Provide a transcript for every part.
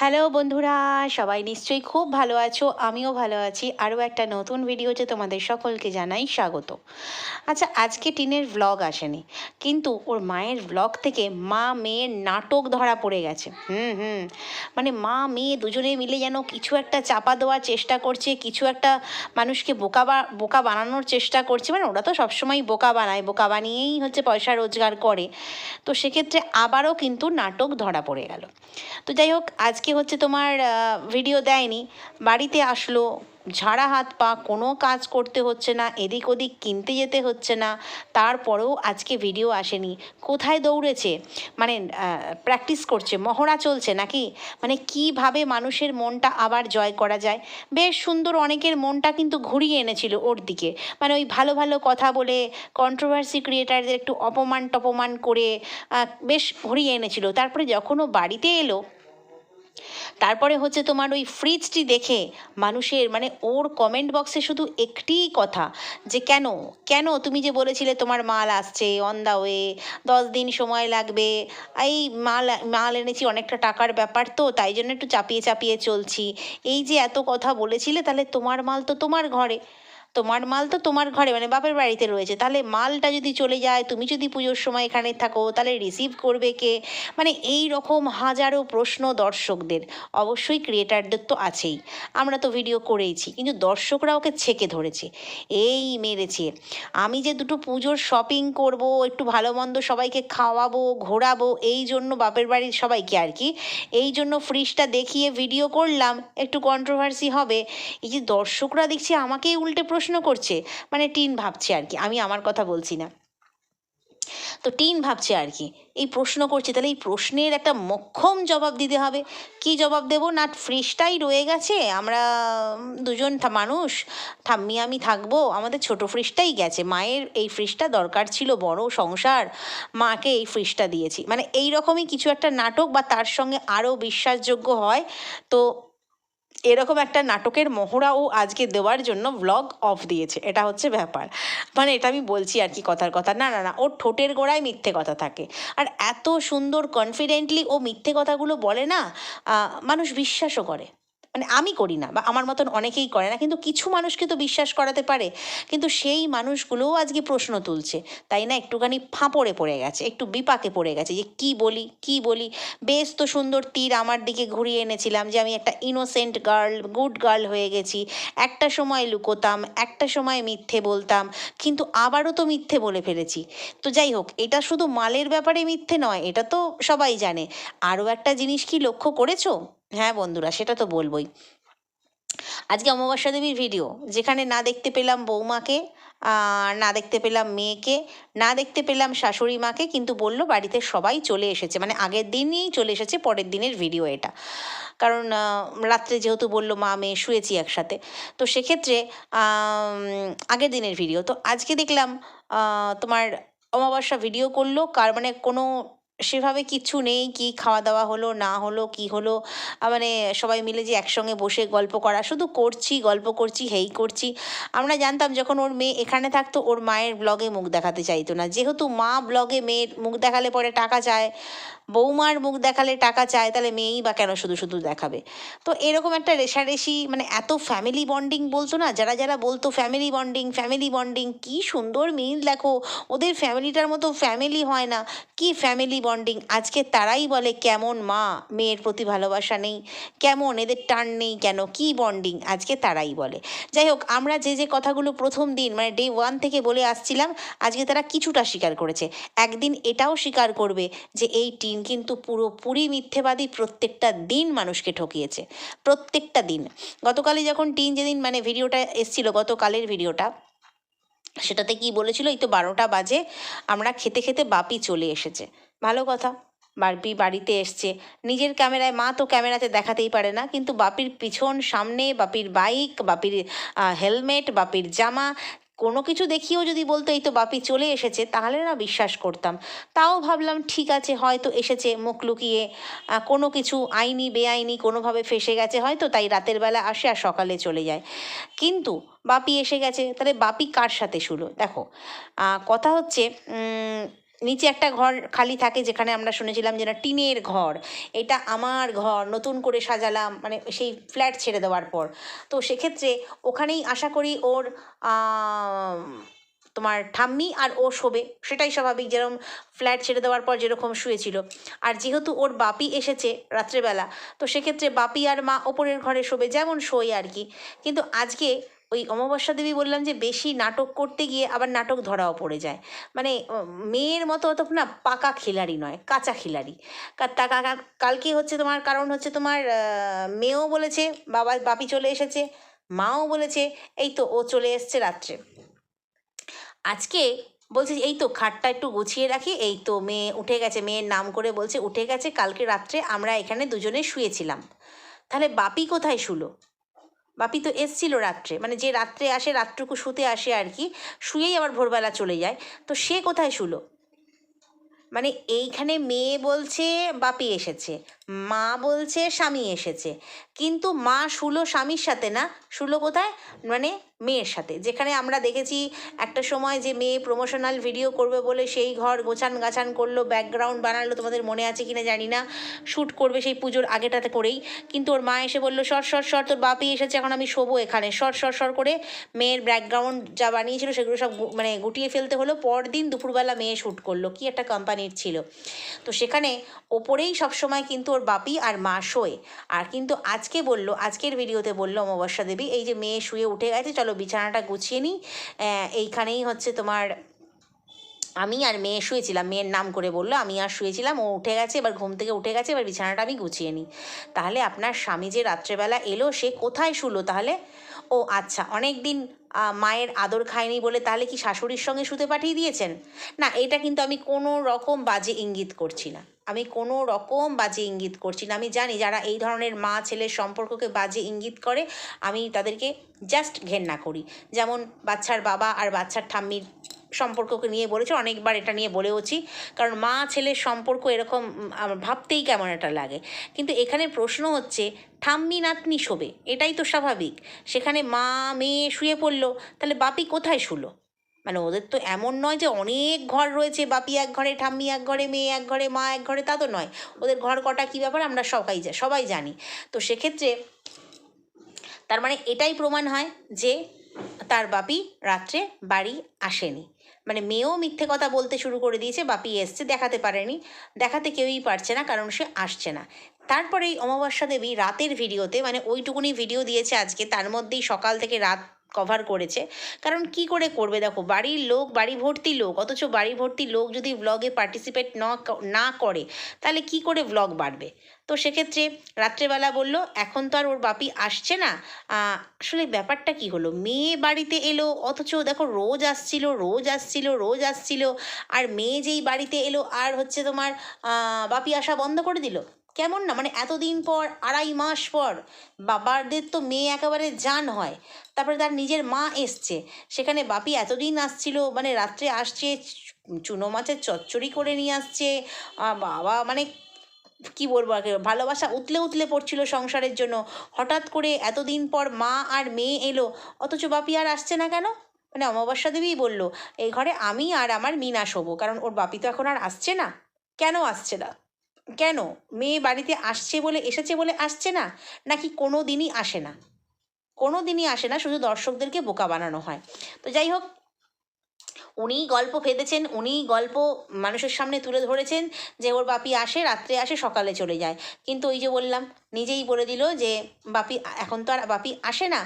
Hello বন্ধুরা, সবাই নিশ্চয়ই খুব ভালো আছো, আমিও ভালো আছি। আরও একটা নতুন ভিডিওতে তোমাদের সকলকে জানাই স্বাগত। আচ্ছা আজকে টিনের ভ্লগ আসেনি, কিন্তু ওর মায়ের ভ্লগ থেকে মা মেয়ের নাটক ধরা পড়ে গেছে। হুম হুম মানে মা মেয়ে দুজনে মিলে যেন কিছু একটা চাপা দেওয়ার চেষ্টা করছে, কিছু একটা মানুষকে বোকা বোকা বানানোর চেষ্টা করছে মানে ওরা তো সবসময় বোকা বানায়, বোকা বানিয়েই হচ্ছে পয়সা রোজগার করে। তো সেক্ষেত্রে আবারও কিন্তু নাটক ধরা পড়ে গেল। তো যাই হোক আজকে হচ্ছে তোমার ভিডিও দেয়নি। বাড়িতে আসলো, ঝাড়া হাত পা, কোনো কাজ করতে হচ্ছে না, এদিক ওদিক কিনতে যেতে হচ্ছে না, তারপরেও আজকে ভিডিও আসেনি। কোথায় দৌড়েছে? মানে প্র্যাকটিস করছে, মহড়া চলছে নাকি? মানে কীভাবে মানুষের মনটা আবার জয় করা যায়? বেশ সুন্দর অনেকের মনটা কিন্তু ঘুরিয়ে এনেছিল ওর দিকে। মানে ওই ভালো ভালো কথা বলে কন্ট্রোভার্সি ক্রিয়েটারদের একটু অপমান টপমান করে বেশ ঘুরিয়ে এনেছিল। তারপরে যখন ও বাড়িতে এলো তারপরে হচ্ছে তোমার ওই ফ্রিজটি দেখে মানুষের মানে ওর কমেন্ট বক্সে শুধু একটিই কথা যে কেন? কেন তুমি যে বলেছিলে তোমার মাল আসছে অন দা ওয়ে দশ দিন সময় লাগবে, এই মাল মাল এনেছি অনেকটা টাকার ব্যাপার তো, তাই জন্য একটু চাপিয়ে চাপিয়ে চলছি। এই যে এত কথা বলেছিলে তাহলে তোমার মাল তো তোমার ঘরে। তোমার মাল তো তোমার ঘরে মানে বাপের বাড়িতে রয়েছে। তাহলে মালটা যদি চলে যায়, তুমি যদি পুজোর সময় এখানে থাকো, তাহলে রিসিভ করবে কে? মানে এই রকম হাজারো প্রশ্ন দর্শকদের। অবশ্যই ক্রিয়েটারদের তো আছেই। আমরা তো ভিডিও করেইছি, কিন্তু দর্শকরা ওকে ছেকে ধরেছে। এই মেরেছে। আমি যে দুটো পুজোর শপিং করব, একটু ভালো মন্দ সবাইকে খাওয়াবো, ঘোরাবো, এই জন্য বাপের বাড়ির সবাইকে আর কি, এই জন্য ফ্রিজটা দেখিয়ে ভিডিও করলাম, একটু কন্ট্রোভার্সি হবে। এই যে দর্শকরা দেখছি আমাকেই উল্টে প্রশ্ন প্রশ্ন করছে মানে টিন ভাবছে আর কি, আমি আমার কথা বলছি না। তো টিন ভাবছে আর কি, এই প্রশ্ন করছে, তাহলে এই প্রশ্নের একটা মক্ষম জবাব দিতে হবে। কি জবাব দেব? না, ফ্রিজটাই রয়ে গেছে, আমরা দুজন মানুষ ঠাম্মি আমি থাকব, আমাদের ছোট ফ্রিজটাই গেছে, মায়ের এই ফ্রিজটা দরকার ছিল, বড় সংসার, মাকে এই ফ্রিজটা দিয়েছি। মানে এই রকমই কিছু একটা নাটক বা তার সঙ্গে আরও বিশ্বাসযোগ্য হয়, তো এরকম একটা নাটকের মহড়াও আজকে দেওয়ার জন্য ব্লগ অফ দিয়েছে। এটা হচ্ছে ব্যাপার। মানে এটা আমি বলছি আর কি কথার কথা। না না না, ওর ঠোঁটের গোড়ায় মিথ্যে কথা থাকে। আর এত সুন্দর কনফিডেন্টলি ও মিথ্যে কথাগুলো বলে না মানুষ বিশ্বাসও করে। মানে আমি করি না বা আমার মতন অনেকেই করে না, কিন্তু কিছু মানুষকে তো বিশ্বাস করাতে পারে। কিন্তু সেই মানুষগুলোও আজকে প্রশ্ন তুলছে। তাই না, একটুখানি ফাঁপড়ে পড়ে গেছে, একটু বিপাকে পড়ে গেছে যে কি বলি কি বলি? বেশ তো সুন্দর তীর আমার দিকে ঘুরিয়ে এনেছিলাম যে আমি একটা ইনোসেন্ট গার্ল গুড গার্ল হয়ে গেছি। একটা সময় লুকোতাম, একটা সময় মিথ্যে বলতাম, কিন্তু আবারও তো মিথ্যে বলে ফেলেছি। তো যাই হোক, এটা শুধু মালের ব্যাপারে মিথ্যে নয়, এটা তো সবাই জানে। আরও একটা জিনিস কি লক্ষ্য করেছ? হ্যাঁ বন্ধুরা, সেটা তো বলবই। আজকে অমাবস্যা দেবীর ভিডিও যেখানে না দেখতে পেলাম বৌমাকে না দেখতে পেলাম মেয়েকে, না দেখতে পেলাম শাশুড়ি মাকে, কিন্তু বলল বাড়িতে সবাই চলে এসেছে। মানে আগের দিনই চলে এসেছে, পরের দিনের ভিডিও এটা। কারণ রাত্রে যেহেতু বলল মা, মেয়ে শুয়েছি একসাথে। তো সেক্ষেত্রে আগের দিনের ভিডিও তো আজকে দেখলাম তোমার অমাবস্যা ভিডিও করল, কার মানে কোনো সেভাবে কিচ্ছু নেই, কি খাওয়া দাওয়া হলো, না হলো, কি হলো মানে সবাই মিলে যে একসঙ্গে বসে গল্প করা, শুধু করছি, গল্প করছি, হেই করছি। আমরা জানতাম যখন ওর মেয়ে এখানে থাকতো, ওর মায়ের ব্লগে মুখ দেখাতে চাইতো না। যেহেতু মা ব্লগে মেয়ের মুখ দেখালে পরে টাকা চায় বৌমার মুখ দেখালে টাকা চায়, তাহলে মেয়েই বা কেন শুধু শুধু দেখাবে? তো এরকম একটা রেশারেশি মানে এত ফ্যামিলি বন্ডিং বলতো না? যারা যারা বলতো ফ্যামিলি বন্ডিং ফ্যামিলি বন্ডিং কি সুন্দর মিল দেখো। ওদের ফ্যামিলিটার মতো ফ্যামিলি হয় না। কি ফ্যামিলি বন্ডিং আজকে তারাই বলে, কেমন মা? মেয়ের প্রতি ভালোবাসা নেই। কেমন? এদের টান নেই কেন? কি বন্ডিং আজকে তারাই বলে। যাই হোক, আমরা যে যে কথাগুলো প্রথম দিন মানে ডে ওয়ান থেকে বলে আসছিলাম, আজকে তারা কিছুটা স্বীকার করেছে। একদিন এটাও স্বীকার করবে যে, এই টিন কিন্তু পুরোপুরি মিথ্যেবাদী প্রত্যেকটা দিন মানুষকে ঠকিয়েছে, প্রত্যেকটা দিন। গতকালই যখন টিন যেদিন মানে ভিডিওটা এসছিল, গতকালের ভিডিওটা, সেটাতে কি বলেছিল, এই তো বারোটা বাজে, আমরা খেতে খেতে বাপি চলে এসেছে। ভালো কথা, বাপি বাড়িতে এসছে। নিজের ক্যামেরায়, মা তো ক্যামেরাতে দেখাতেই পারে না, কিন্তু বাপির পিছন সামনে, বাপির বাইক, বাপির হেলমেট, বাপির জামা কোনো কিছু দেখিয়েও যদি বলতো, এই তো বাপি চলে এসেছে, তাহলে না বিশ্বাস করতাম। তাও ভাবলাম, ঠিক আছে, হয়তো এসেছে, মুখ লুকিয়ে কোনো কিছু আইনি, বেআইনি কোনোভাবে ফেসে গেছে, হয়তো তাই রাতের বেলা আসে আর সকালে চলে যায়। কিন্তু বাপি এসে গেছে, তাহলে বাপি কার সাথে শুলো? দেখো কথা হচ্ছে নিচে একটা ঘর খালি থাকে যেখানে আমরা শুনেছিলাম যে না, টিনের ঘর। এটা আমার ঘর, নতুন করে সাজালাম মানে সেই ফ্ল্যাট ছেড়ে দেওয়ার পর। তো সেক্ষেত্রে ওখানেই আশা করি ওর তোমার ঠাম্মি আর ও শোবে। সেটাই স্বাভাবিক, যেরকম ফ্ল্যাট ছেড়ে দেওয়ার পর যেরকম শুয়েছিল। আর যেহেতু ওর বাপি এসেছে রাত্রেবেলা, তো সেক্ষেত্রে বাপি আর মা ওপরের ঘরে শোবে, যেমন শোয় আর কি। কিন্তু আজকে ওই অমাবস্যা দেবী বললাম যে বেশি নাটক করতে গিয়ে আবার নাটক ধরাও পড়ে যায়। মানে মেয়ের মতো অত না পাকা খিলাড়ি নয়, কাঁচা খিলাড়ি। তা- কালকে হচ্ছে তোমার, কারণ হচ্ছে তোমার মেয়েও বলেছে, বাবা, বাপি চলে এসেছে, মাও বলেছে, এই তো ও চলে এসছে রাত্রে। আজকে বলছে এই তো খাটটা একটু গুছিয়ে রাখি, এই তো মেয়ে উঠে গেছে, মেয়ের নাম করে বলছে, উঠে গেছে, কালকে রাত্রে আমরা এখানে দুজনে শুয়েছিলাম। তাহলে বাপি কোথায় শুলো? বাপি তো এসছিল রাত্রে। মানে যে রাত্রে আসে, রাতটুকু শুতে আসে আর কি, শুয়েই আবার ভোরবেলা চলে যায়। তো সে কোথায় শুলো? মানে এইখানে মেয়ে বলছে, বাপি এসেছে। মা বলছে, স্বামী এসেছে। কিন্তু মা শুলো স্বামীর সাথে না, শুলো কোথায়? মানে মেয়ের সাথে। যেখানে আমরা দেখেছি একটা সময় যে মেয়ে প্রমোশনাল ভিডিও করবে বলে সেই ঘর গোছান গাছান করল ব্যাকগ্রাউন্ড বানালো, তোমাদের মনে আছে কিনা জানি না। শ্যুট করবে সেই পুজোর আগেটাতে করেই। কিন্তু ওর মা এসে বলল, সর সর সর, তোর বাপি এসেছে, এখন আমি শোবো এখানে। সর সর সর করে মেয়ের ব্যাকগ্রাউন্ড যা বানিয়েছিল সেগুলো সব মানে গুটিয়ে ফেলতে হলো। পরদিন দুপুরবেলা মেয়ে শ্যুট করল। কি একটা কোম্পানির ছিল। তো সেখানে ওপরেই সবসময় কিন্তু ওর বাপি আর মা শোয়। আর কিন্তু আজকে বলল, আজকের ভিডিওতে বলল অমাবস্যা দেবী, এই যে মেয়ে শুয়ে উঠে গেছে, চলো বিছানাটা গুছিয়ে নিই এইখানেই হচ্ছে তোমার আমি আর মেয়ে শুয়েছিলাম। মেয়ের নাম করে বলল, আমি আর শুয়েছিলাম, ও উঠে গেছে, এবার ঘুম থেকে উঠে গেছে, এবার বিছানাটা আমি গুছিয়ে নিই তাহলে আপনার স্বামী যে রাত্রেবেলা এলো, সে কোথায় শুলো তাহলে? ও আচ্ছা অনেক দিন মায়ের আদর খায়নি বলে তাহলে কি শাশুড়ির সঙ্গে শুতে পাঠিয়ে দিয়েছেন? না, এটা কিন্তু আমি কোনো রকম বাজে ইঙ্গিত করছি না। আমি কোনো রকম বাজে ইঙ্গিত করছি না। আমি জানি যারা এই ধরনের মা ছেলের সম্পর্ককে বাজে ইঙ্গিত করে, আমি তাদেরকে জাস্ট ঘেন্না করি। যেমন বাচ্চার বাবা আর বাচ্চার ঠাম্মির সম্পর্ককে নিয়ে বলেছে, অনেকবার এটা নিয়ে বলেওছি। কারণ মা ছেলের সম্পর্ক এরকম ভাবতেই কেমন একটা লাগে। কিন্তু এখানে প্রশ্ন হচ্ছে, ঠাম্মি নাতনি শোবে? এটাই তো স্বাভাবিক। সেখানে মা, মেয়ে শুয়ে পড়ল, তাহলে বাপি কোথায় শুলো? মানে ওদের তো এমন নয় যে অনেক ঘর রয়েছে, বাপি এক ঘরে, ঠাম্মি এক ঘরে, মেয়ে এক ঘরে, মা এক ঘরে, তা তো নয়। ওদের ঘর কটা, কী ব্যাপার, আমরা সবাই সবাই জানি। তো সেক্ষেত্রে তার মানে এটাই প্রমাণ হয় যে তার বাপি রাত্রে বাড়ি আসেনি। মানে মেয়েও মিথ্যে কথা বলতে শুরু করে দিয়েছে, বাপি এসছে, দেখাতে পারেনি। দেখাতে কেউই পারছে না, কারণ সে আসছে না। তারপরে এই অমাবস্যা দেবী রাতের ভিডিওতে মানে ওইটুকুনি ভিডিও দিয়েছে আজকে, তার মধ্যেই সকাল থেকে রাত কভার করেছে। কারণ কি করে করবে দেখো, বাড়ির লোক, বাড়ি ভর্তি লোক, অথচ বাড়ি ভর্তি লোক যদি ব্লগে পার্টিসিপেট না করে, তাহলে কি করে ব্লগ বাড়বে? তো সেক্ষেত্রে রাত্রেবেলা বলল, এখন তো আর ওর বাপি আসছে না। আসলে ব্যাপারটা কি হলো? মেয়ে বাড়িতে এলো, অথচ দেখো রোজ আসছিল, রোজ আসছিল, রোজ আসছিল। আর মেয়ে যেই বাড়িতে এলো, আর হচ্ছে তোমার বাপি আসা বন্ধ করে দিল। কেমন না মানে এতদিন পর, আড়াই মাস পর, বাবাদের তো মেয়ে একেবারে জান হয়। তারপরে তার নিজের মা এসছে। সেখানে বাপি এতদিন আসছিল মানে রাত্রে আসছে, চুনো মাছের চচ্চড়ি করে নিয়ে আসছে। বাবা মানে কি বলব আর ভালোবাসা উতলে উতলে পড়ছিল সংসারের জন্য। হঠাৎ করে এতদিন পর মা আর মেয়ে এলো, অথচ বাপি আর আসছে না কেন? মানে অমাবস্যা দেবীই বলল, এই ঘরে আমি আর আমার মিনা শোবো, কারণ ওর বাপি তো এখন আর আসছে না। কেন আসছে না? কেন? মেয়ে বাড়িতে আসছে বলে এসেছে বলে আসছে না? নাকি কোনো দিনই আসে না? কোনো দিনই আসে না, শুধু দর্শকদেরকে বোকা বানানো হয়। তো যাই হোক উনিই গল্প ফেঁদেছেন উনিই গল্প মানুষের সামনে তুলে ধরেছেন যে ওর বাপি আসে, রাত্রে আসে, সকালে চলে যায়। কিন্তু ওই যে বললাম, নিজেই বলে দিল যে বাপি, এখন তো আর বাপি আসে না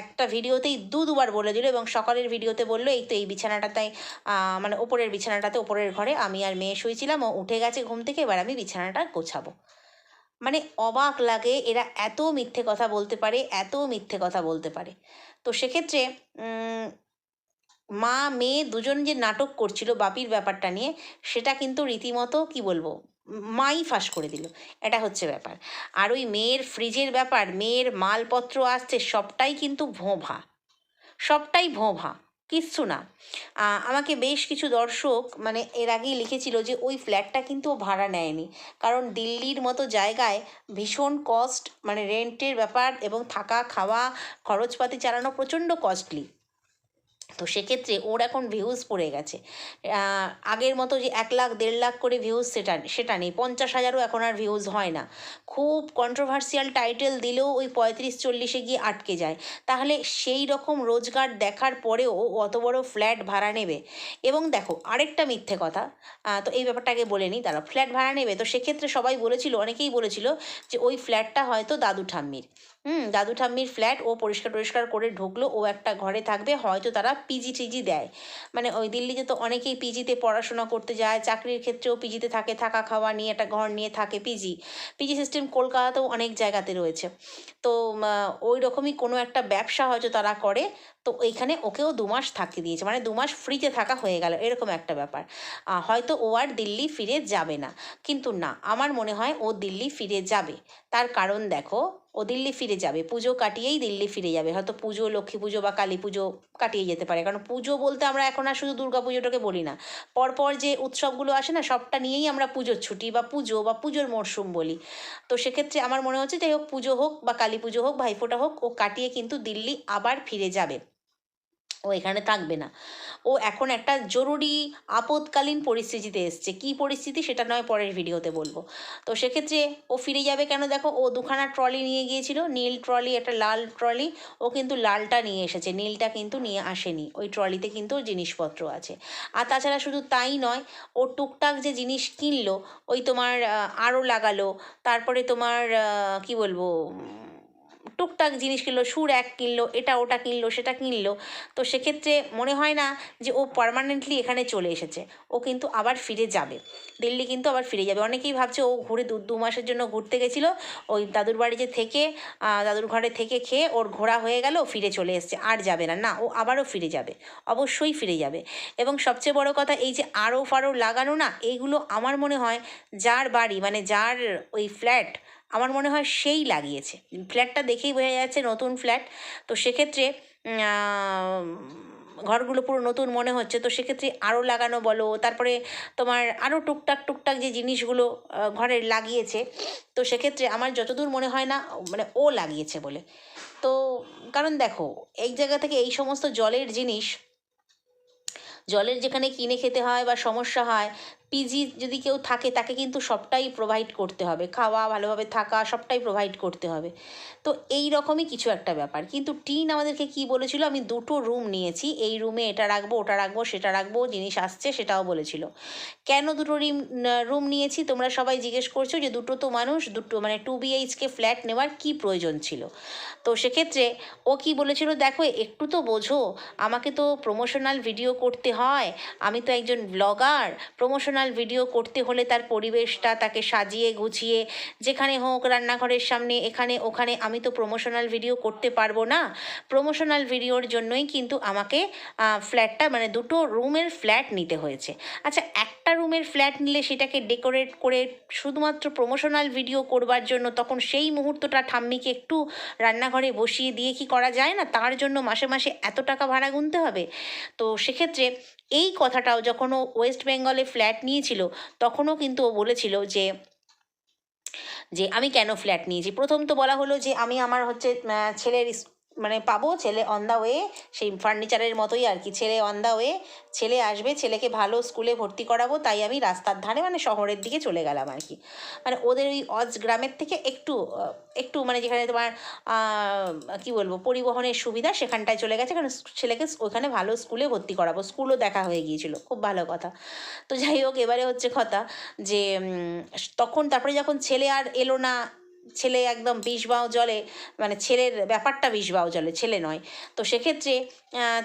একটা ভিডিওতেই দু দুবার বলে দিল এবং সকালের ভিডিওতে বলল, এই তো এই বিছানাটাতে মানে ওপরের বিছানাটাতে, ওপরের ঘরে আমি আর মেয়ে শুয়েছিলাম, ও উঠে গেছে ঘুম থেকে, এবার আমি বিছানাটা গোছাবো। মানে অবাক লাগে, এরা এত মিথ্যে কথা বলতে পারে, এত মিথ্যে কথা বলতে পারে। তো সেক্ষেত্রে মা, মেয়ে দুজন যে নাটক করছিল বাপির ব্যাপারটা নিয়ে, সেটা কিন্তু রীতিমতো, কি বলব মাই ফাঁস করে দিল। এটা হচ্ছে ব্যাপার। আর ওই মেয়ের ফ্রিজের ব্যাপার, মেয়ের মালপত্র আসছে, সবটাই কিন্তু ভোঁভা। সবটাই ভোঁভা, কিচ্ছু না। আমাকে বেশ কিছু দর্শক মানে এর আগেই লিখেছিল যে ওই ফ্ল্যাটটা কিন্তু ভাড়া নেয়নি। কারণ দিল্লির মতো জায়গায় ভীষণ কস্ট মানে রেন্টের ব্যাপার এবং থাকা খাওয়া খরচপাতি চালানো প্রচণ্ড কস্টলি তো সেক্ষেত্রে ওর এখন ভিউজ পড়ে গেছে। আগের মতো যে এক লাখ, দেড় লাখ করে ভিউজ সেটা সেটা নেই। পঞ্চাশ হাজারও এখন আর ভিউজ হয় না। খুব কন্ট্রোভার্সিয়াল টাইটেল দিলেও ওই পঁয়ত্রিশ, চল্লিশে গিয়ে আটকে যায়। তাহলে সেই রকম রোজগার দেখার পরেও অত বড় ফ্ল্যাট ভাড়া নেবে। এবং দেখো, আরেকটা মিথ্যে কথা তো এই ব্যাপারটাকে বলে নিই তারা ফ্ল্যাট ভাড়া নেবে। তো সেক্ষেত্রে সবাই বলেছিল, অনেকেই বলেছিল যে ওই ফ্ল্যাটটা হয়তো দাদু ঠাম্মির। হুম, দাদু ঠাম্মির ফ্ল্যাট ও পরিষ্কার টরিষ্কার করে ঢুকলো, ও একটা ঘরে থাকবে, হয়তো তারা পিজি টিজি দেয়। মানে ওই দিল্লিতে তো অনেকেই পিজিতে পড়াশোনা করতে যায়, চাকরির ক্ষেত্রেও পিজিতে থাকে, থাকা খাওয়া নিয়ে, একটা ঘর নিয়ে থাকে পিজি পিজি সিস্টেম কলকাতাতেও অনেক জায়গাতে রয়েছে। তো ওই রকমই কোনো একটা ব্যবসা হয়তো তারা করে, তো এইখানে ওকেও দু মাস থাকতে দিয়েছে মানে দু মাস ফ্রিতে থাকা হয়ে গেল, এরকম একটা ব্যাপার। হয়তো ও আর দিল্লি ফিরে যাবে না, কিন্তু না, আমার মনে হয় ও দিল্লি ফিরে যাবে। তার কারণ দেখো ও দিল্লি ফিরে যাবে। পুজো কাটিয়েই দিল্লি ফিরে যাবে। হয়তো পুজো, লক্ষ্মী পুজো বা কালী পুজো কাটিয়ে যেতে পারে। কারণ পুজো বলতে আমরা এখন আর শুধু দুর্গা পুজোটাকে বলি না। পরপর যে উৎসবগুলো আসে না, সবটা নিয়েই আমরা পুজোর ছুটি বা পুজো বা পুজোর মরশুম বলি। তো সেক্ষেত্রে আমার মনে হচ্ছে, যাই হোক, পুজো হোক বা কালী পুজো হোক ভাইফোঁটা হোক, ও কাটিয়ে কিন্তু দিল্লি আবার ফিরে যাবে। ও এখানে থাকবে না। ও এখন একটা জরুরি আপদকালীন পরিস্থিতিতে এসছে। কী পরিস্থিতি সেটা নয় পরের ভিডিওতে বলব। তো সেক্ষেত্রে ও ফিরে যাবে কেন? দেখো, ও দুখানা ট্রলি নিয়ে গিয়েছিল। নীল ট্রলি, একটা লাল ট্রলি। ও কিন্তু লালটা নিয়ে এসেছে। নীলটা কিন্তু নিয়ে আসেনি। ওই ট্রলিতে কিন্তু জিনিসপত্র আছে। আর তাছাড়া শুধু তাই নয়, ও টুকটাক যে জিনিস কিনলো, ওই তোমার আরও লাগালো। তারপরে তোমার কি বলব টুকটাক জিনিস কিনলো, সুর এক কিনলো, এটা ওটা কিনলো, সেটা কিনলো। তো সেক্ষেত্রে মনে হয় না যে ও পার্মানেন্টলি এখানে চলে এসেছে। ও কিন্তু আবার ফিরে যাবে। দিল্লি কিন্তু আবার ফিরে যাবে। অনেকেই ভাবছে ও ঘুরে দু দু মাসের জন্য ঘুরতে গেছিল। ওই দাদুর বাড়িতে থেকে দাদুর ঘরে থেকে খেয়ে ওর ঘোরা হয়ে গেল ফিরে চলে এসছে। আর যাবে না। না, ও আবারও ফিরে যাবে। অবশ্যই ফিরে যাবে। এবং সবচেয়ে বড় কথা, এই যে আরও ফারও লাগানো না এইগুলো আমার মনে হয় যার বাড়ি মানে যার ওই ফ্ল্যাট আমার মনে হয় সেই লাগিয়েছে। ফ্ল্যাটটা দেখেই বোঝা যাচ্ছে নতুন ফ্ল্যাট। তো সেক্ষেত্রে ঘরগুলো পুরো নতুন মনে হচ্ছে। তো সেক্ষেত্রে আরও লাগানো বলো, তারপরে তোমার আরও টুকটাক টুকটাক যে জিনিসগুলো ঘরে লাগিয়েছে। তো সেক্ষেত্রে আমার যতদূর মনে হয় না মানে ও লাগিয়েছে বলে। তো কারণ দেখো এই জায়গা থেকে এই সমস্ত জলের জিনিস, জলের যেখানে কিনে খেতে হয় বা সমস্যা হয় পিজি যদি কেউ থাকে, তাকে কিন্তু সবটাই প্রোভাইড করতে হবে। খাওয়া, ভালোভাবে থাকা, সবটাই প্রোভাইড করতে হবে। তো এই রকমই কিছু একটা ব্যাপার। কিন্তু টিন আমাদেরকে কি বলেছিল? আমি দুটো রুম নিয়েছি। এই রুমে এটা রাখব, ওটা রাখব, সেটা রাখব, জিনিস আসছে সেটাও বলেছিল। কেন দুটো রিম রুম নিয়েছি? তোমরা সবাই জিজ্ঞেস করছ যে দুটো তো মানুষ, দুটো মানে টু বিএইচকে ফ্ল্যাট নেওয়ার কি প্রয়োজন ছিল? তো সেক্ষেত্রে ও কি বলেছিল? দেখো, একটু তো বোঝো। আমাকে তো প্রমোশনাল ভিডিও করতে হয়। আমি তো একজন ব্লগার প্রমোশনাল ভিডিও করতে হলে তার পরিবেশটা তাকে সাজিয়ে গুছিয়ে, যেখানে হোক রান্নাঘরের সামনে, এখানে, ওখানে, আমি তো প্রমোশনাল ভিডিও করতে পারব না। প্রমোশনাল ভিডিওর জন্যই কিন্তু আমাকে ফ্ল্যাটটা মানে দুটো রুমের ফ্ল্যাট নিতে হয়েছে। আচ্ছা একটা রুমের ফ্ল্যাট নিলে সেটাকে ডেকোরেট করে শুধুমাত্র প্রমোশনাল ভিডিও করবার জন্য তখন সেই মুহূর্তটা ঠাম্মিকে একটু রান্নাঘরে বসিয়ে দিয়ে কি করা যায় না? তার জন্য মাসে মাসে এত টাকা ভাড়া গুনতে হবে? তো সেক্ষেত্রে এই কথাটাও যখন ও ওয়েস্ট বেঙ্গলে ফ্ল্যাট নিয়েছিল, তখনও কিন্তু ও বলেছিল যে যে আমি কেন ফ্ল্যাট নিয়েছি? প্রথম তো বলা হলো যে, আমি আমার হচ্ছে ছেলের মানে পাবো ছেলে অন দ্য ওয়ে সেই ফার্নিচারের মতোই আর কি। ছেলে অন দ্য ওয়ে ছেলে আসবে, ছেলেকে ভালো স্কুলে ভর্তি করাবো, তাই আমি রাস্তার ধারে মানে শহরের দিকে চলে গেলাম আর কি। মানে ওদের ওই অজ গ্রামের থেকে একটু একটু মানে যেখানে তোমার কি বলব, পরিবহনের সুবিধা, সেখানটায় চলে গেছে। কারণ ছেলেকে ওখানে ভালো স্কুলে ভর্তি করাবো। স্কুলও দেখা হয়ে গিয়েছিল, খুব ভালো কথা। তো যাই হোক, এবারে হচ্ছে কথা যে তখন তারপরে যখন ছেলে আর এলো না ছেলে একদম বিষ বাও জলে মানে ছেলের ব্যাপারটা বিষ বাও জলে, ছেলে নয়। তো সেক্ষেত্রে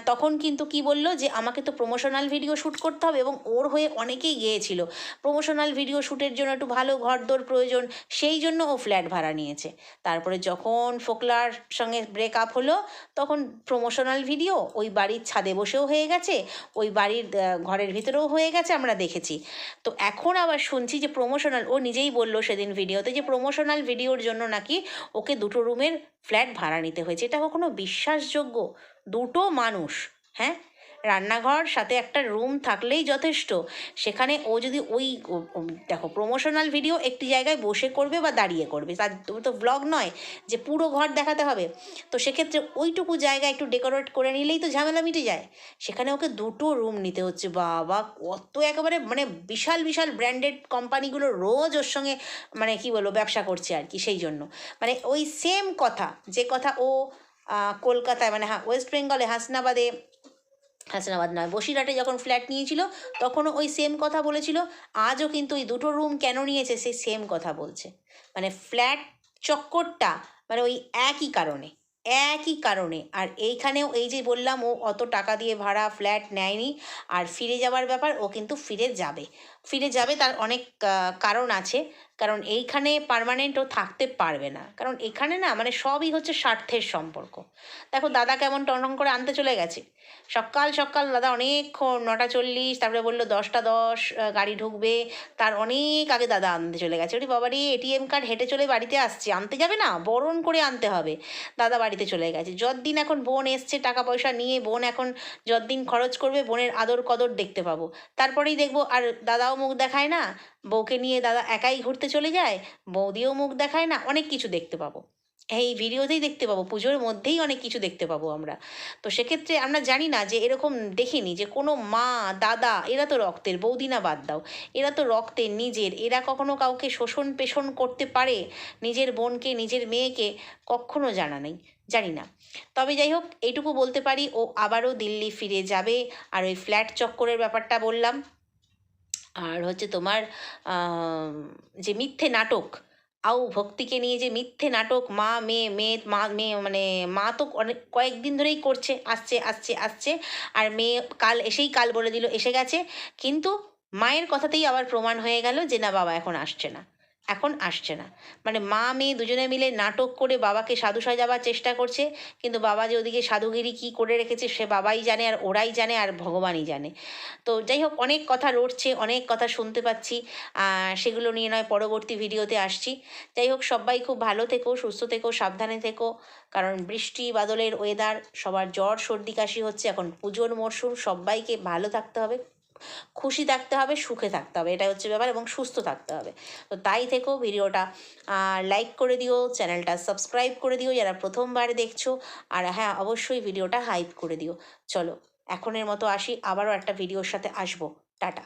তখন কিন্তু কি বলল যে, আমাকে তো প্রমোশনাল ভিডিও শ্যুট করতে হবে এবং ওর হয়ে অনেকেই গিয়েছিল। প্রমোশনাল ভিডিও শ্যুটের জন্য একটু ভালো ঘরদোর প্রয়োজন, সেই জন্য ও ফ্ল্যাট ভাড়া নিয়েছে। তারপরে যখন ফোকলার সঙ্গে ব্রেকআপ হলো, তখন প্রমোশনাল ভিডিও ওই বাড়ির ছাদে বসেও হয়ে গেছে, ওই বাড়ির ঘরের ভিতরেও হয়ে গেছে, আমরা দেখেছি। তো এখন আবার শুনছি যে প্রমোশনাল ও নিজেই বলল সেদিন ভিডিওতে যে প্রমোশনাল ভিডিওর জন্য নাকি ওকে দুটো রুমের ফ্ল্যাট ভাড়া নিতে হয়েছে। এটা কখনো বিশ্বাসযোগ্য? দুটো মানুষ হ্যাঁ? রান্নাঘর, সাথে একটা রুম থাকলেই যথেষ্ট। সেখানে ও যদি ওই দেখো প্রমোশনাল ভিডিও একটি জায়গায় বসে করবে বা দাঁড়িয়ে করবে। তার তো- ব্লগ নয়, যে পুরো ঘর দেখাতে হবে। তো সেক্ষেত্রে ওইটুকু জায়গা একটু ডেকোরেট করে নিলেই তো ঝামেলা মিটে যায়। সেখানে ওকে দুটো রুম নিতে হচ্ছে। বাবা, কত একেবারে মানে বিশাল বিশাল ব্র্যান্ডেড কোম্পানিগুলো রোজ ওর সঙ্গে মানে কি বলব, ব্যবসা করছে আর কি, সেই জন্য। মানে ওই সেম কথা, যে কথা ও কলকাতায় মানে হ্যাঁ ওয়েস্ট বেঙ্গলে হাসনাবাদে হাসনাবাদ নয়। বসিরহাটে যখন ফ্ল্যাট নিয়েছিল, তখনও ওই সেম কথা বলেছিল। আজও কিন্তু ওই দুটো রুম কেন নিয়েছে সেই সেম কথা বলছে। মানে ফ্ল্যাট চক্করটা মানে ওই একই কারণে একই কারণে। আর এইখানেও এই যে বললাম, ও অত টাকা দিয়ে ভাড়া ফ্ল্যাট নেয়নি। আর ফিরে যাওয়ার ব্যাপার, ও কিন্তু ফিরে যাবে। ফিরে যাবে তার অনেক কারণ আছে। কারণ এইখানে পার্মানেন্ট ও থাকতে পারবে না। কারণ এখানে না মানে সবই হচ্ছে স্বার্থের সম্পর্ক। দেখো দাদা কেমন টনটন করে আনতে চলে গেছে। সকাল সকাল দাদা অনেকক্ষণ, নটা চল্লিশ, তারপরে বলল দশটা দশ গাড়ি ঢুকবে। তার অনেক আগে দাদা আনতে চলে গেছে। ওরে বাবা রে এটিএম কার্ড হেঁটে চলে বাড়িতে আসছে। আনতে যাবে না? বরণ করে আনতে হবে। দাদা বাড়িতে চলে গেছে। যতদিন এখন বোন এসছে, টাকা পয়সা নিয়ে বোন এখন যতদিন খরচ করবে, বোনের আদর কদর দেখতে পাবো। তারপরেই দেখব আর দাদাও মুখ দেখায় না, বউকে নিয়ে দাদা একাই ঘুরতে চলে যায়, বৌদিও মুখ দেখায় না, অনেক কিছু দেখতে পাবো। এই ভিডিওতেই দেখতে পাবো, পুজোর মধ্যেই অনেক কিছু দেখতে পাবো আমরা। তো সেক্ষেত্রে আমরা জানি না যে এরকম দেখিনি যে কোনো মা, দাদা, এরা তো রক্তের, বৌদি না বাদ দাও। এরা তো রক্তের নিজের, এরা কখনো কাউকে শোষণ পেষণ করতে পারে, নিজের বোনকে, নিজের মেয়েকে, কখনো জানা নেই, জানি না। তবে যাই হোক, এইটুকু বলতে পারি, ও আবারও দিল্লি ফিরে যাবে, আর ওই ফ্ল্যাট চক্করের ব্যাপারটা বললাম। আর হচ্ছে তোমার যে মিথ্যে নাটক আও ভক্তিকে নিয়ে যে মিথ্যে নাটক, মা, মেয়ে মেয়ে, মা, মেয়ে মানে মা তো অনেক কয়েকদিন ধরেই করছে, আসছে আসছে আসছে, আর মেয়ে কাল এসেই কাল বলে দিল, এসে গেছে, কিন্তু মায়ের কথাতেই আবার প্রমাণ হয়ে গেল যে না, বাবা এখন আসছে না। এখন আসছে না। মানে মা, মেয়ে দুজনে মিলে নাটক করে বাবাকে সাধু সাজাবার চেষ্টা করছে, কিন্তু বাবা যে ওদিকে সাধুগিরি কী করে রেখেছে সে বাবাই জানে আর ওরাই জানে আর ভগবানই জানে। তো যাই হোক, অনেক কথা রটছে, অনেক কথা শুনতে পাচ্ছি সেগুলো নিয়ে নয়, পরবর্তী ভিডিওতে আসছি। যাই হোক, সবাই খুব ভালো থেকো, সুস্থ থেকো, সাবধানে থেকো, কারণ বৃষ্টি, বাদলের ওয়েদার সবার জ্বর, সর্দি, কাশি হচ্ছে, এখন পুজোর মরশুম, সবাইকে ভালো থাকতে হবে। খুশি থাকতে হবে, সুখে থাকতে হবে এটা হচ্ছে ব্যাপার এবং সুস্থ থাকতে হবে। তো তাই থেকেও ভিডিওটা লাইক করে দিও, চ্যানেলটা সাবস্ক্রাইব করে দিও যারা প্রথমবার দেখছ, আর হ্যাঁ অবশ্যই ভিডিওটা হাইপ করে দিও। চলো, এখনের মতো আসি, আবারও একটা ভিডিওর সাথে আসব। টাটা।